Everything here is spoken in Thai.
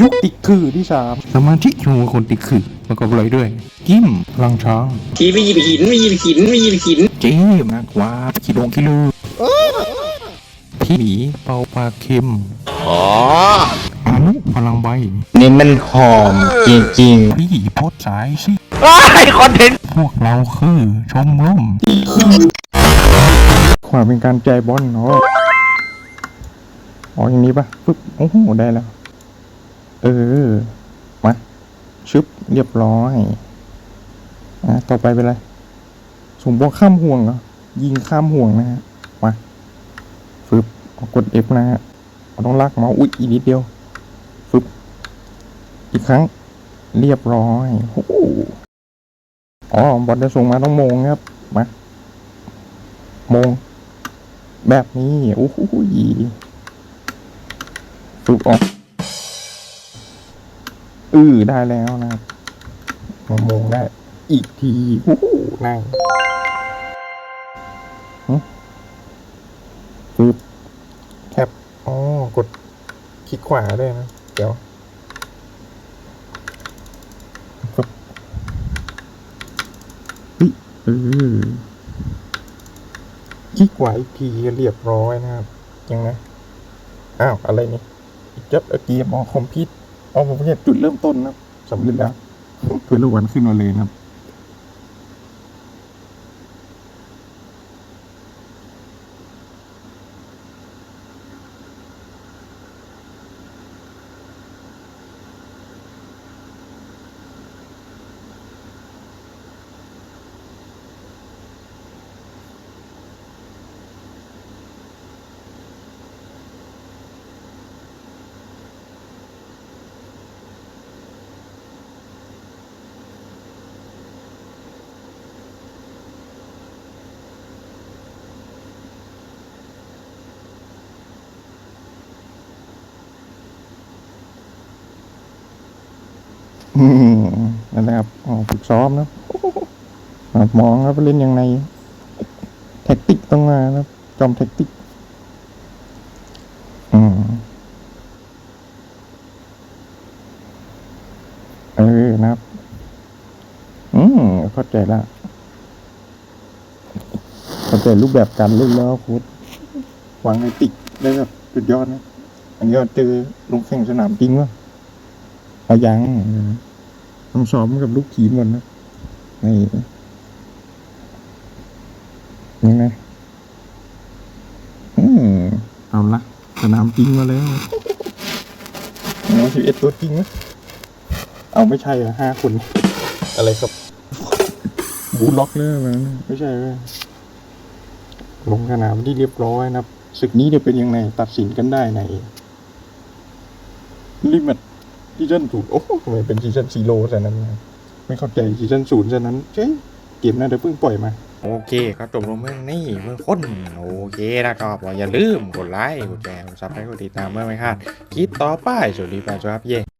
ยุคติดคือที่สามสมาธิชูคนติดคือประกอบเลยด้วย กิมพลังช้างทีไม่หยิบหินไม่หยิบหินไม่หยิบหินเจมากกว่าขีดงคิลือพี่หมีเป่าปลาเค็มอ๋ออนุพลังใบนี่มันหอมจริงพี่โพดสายสิๆไอคอนเทนต์พวกเราคือชมรมความเป็นการใจบอลเนาะอ๋ออย่างนี้ปะปึ๊บโอ้โหได้แล้ว เออ มา ชึบ เรียบร้อย อะ ต่อไปเป็นอะไรสุ่มบวกข้ามห่วงเหรอ ยิงข้ามห่วงนะฮะ มาฟึบเอากด F นะฮะเราต้องลากเมาส์อุ๊ย อีกนิดเดียวฟึบ อีกครั้ง เรียบร้อยโอ้โหอ๋อบอลจะส่งมาต้องมงครับ มา มง แบบนี้ โอ้โหฟึบออก อือได้แล้วนะครับมามงได้ อีกทีโอ้โหนั่งหึปึ๊บแคปอ๋อกดคลิกขวาได้นะ เดี๋ยวปึ๊บเฮ้ออคลิกขวาอีกทีเรียบร้อยนะครับ ยังไงอ้าว อะไรนี่จับเกียร์มอคอมพิว อ๋อผมเห็นจุดเริ่มต้นนะสำเร็จแล้วเพื่อลูกวันขึ้นมาเลยนะครับ นั่นแหละครับอ๋อฝึกซ้อมนะครับมองครับเล่นยังไงแท็กติกต้องมาครับ จอมแท็กติก อืมเออนะครับ อืมเข้าใจละเข้าใจรูปแบบการเล่นแล้วโค้ดวางไอติกได้แบบสุดยอดนะ อันนี้เจอลงแข่งสนามจริงวะเอายัง ต้องซ้อมกับลูกทีมก่อนนะนี่ยังไงอืมเอาละสนามจริงมาแล้วเอาสิบเอ็ดตัวจริงนะเอาไม่ใช่เหรอห้าคน อะไรครับ บูล็อกเนอร์มันไม่ใช่เว้ยลงสนามที่เรียบร้อยนะครับศึกนี้จะเป็นยังไง ตัดสินกันได้ในลิมิต ซีซั่นศูนย์โอ้ทำไมเป็นซีซั่นซีโร่ซะนั้นนะไม่เข้าใจซีซั่นศูนย์ซะนั้นเจ๊เกมน่าจะเพิ่งปล่อยมา โอเคครับจบลงเมื่อนี่เมื่อคนโอเคนะครับอย่าลืมกดไลค์กดแชร์กดซับสไครต์กดติดตามเมื่อไม่พลาดคลิปต่อไปสวัสดีแฟนครับเย่